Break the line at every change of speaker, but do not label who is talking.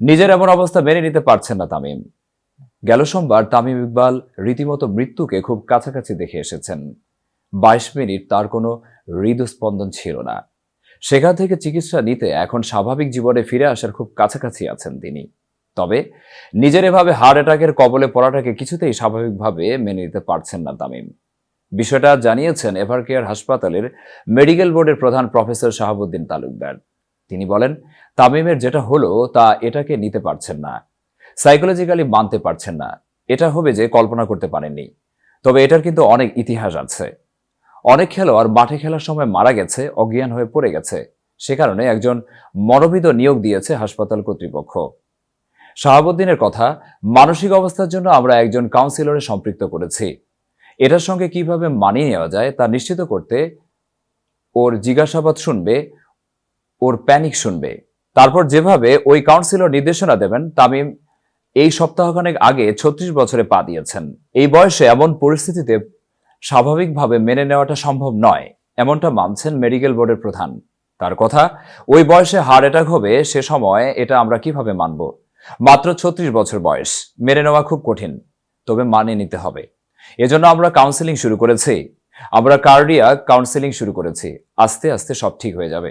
নিজের এমন অবস্থা মেনে নিতে পারছেন না তামিম। গেল সোমবার তামিম ইকবাল রীতিমতো মৃত্যুকে খুব কাছাকাছি দেখে এসেছেন। বাইশ মিনিট তার কোনো হৃদস্পন্দন ছিল না। সেখান থেকে চিকিৎসা নিতে এখন স্বাভাবিক জীবনে ফিরে আসার খুব কাছাকাছি আছেন তিনি। তবে নিজের এভাবে হার্ট অ্যাটাকের কবলে পড়াটাকে কিছুতেই স্বাভাবিকভাবে মেনে নিতে পারছেন না তামিম। বিষয়টা জানিয়েছেন এভারকেয়ার হাসপাতালের মেডিকেল বোর্ডের প্রধান প্রফেসর শাহাবুদ্দিন তালুকদার। তিনি বলেন, তামিমের যেটা হলো তা এটাকে নিতে পারছেন না সাইকোলজিক্যালি মানতে পারছেন না। এটা হবে যে কল্পনা করতে পারেননি। তবে এটার কিন্তু অনেক ইতিহাস আছে। অনেক খেলোয়াড় মাঠে খেলার সময় মারা গেছে, অজ্ঞান হয়ে পড়ে গেছে। সে কারণে একজন মনোবিদ নিয়োগ দিয়েছে হাসপাতাল কর্তৃপক্ষ। শাহাবুদ্দিনের কথা, মানসিক অবস্থার জন্য আমরা একজন কাউন্সিলরে সম্পৃক্ত করেছি। এটার সঙ্গে কীভাবে মানিয়ে নেওয়া যায় তা নিশ্চিত করতে ওর জিজ্ঞাসাবাদ শুনবে ওর প্যানিক শুনবে। তারপর যেভাবে ওই কাউন্সিলর নির্দেশনা দেবেন, তামিম এই সপ্তাহখানেক আগে ছত্রিশ বছরে পা দিয়েছেন। এই বয়সে এমন পরিস্থিতিতে স্বাভাবিকভাবে মেনে নেওয়াটা সম্ভব নয়, এমনটা মানছেন মেডিকেল বোর্ডের প্রধান। তার কথা, ওই বয়সে হার্ট অ্যাটাক হবে সে সময় এটা আমরা কীভাবে মানব? মাত্র ছত্রিশ বছর বয়স, মেনে নেওয়া খুব কঠিন, তবে মানিয়ে নিতে হবে। এজন্য আমরা কাউন্সেলিং শুরু করেছি। আমরা কার্ডিয়া কাউন্সেলিং শুরু করেছি। আস্তে আস্তে সব ঠিক হয়ে যাবে।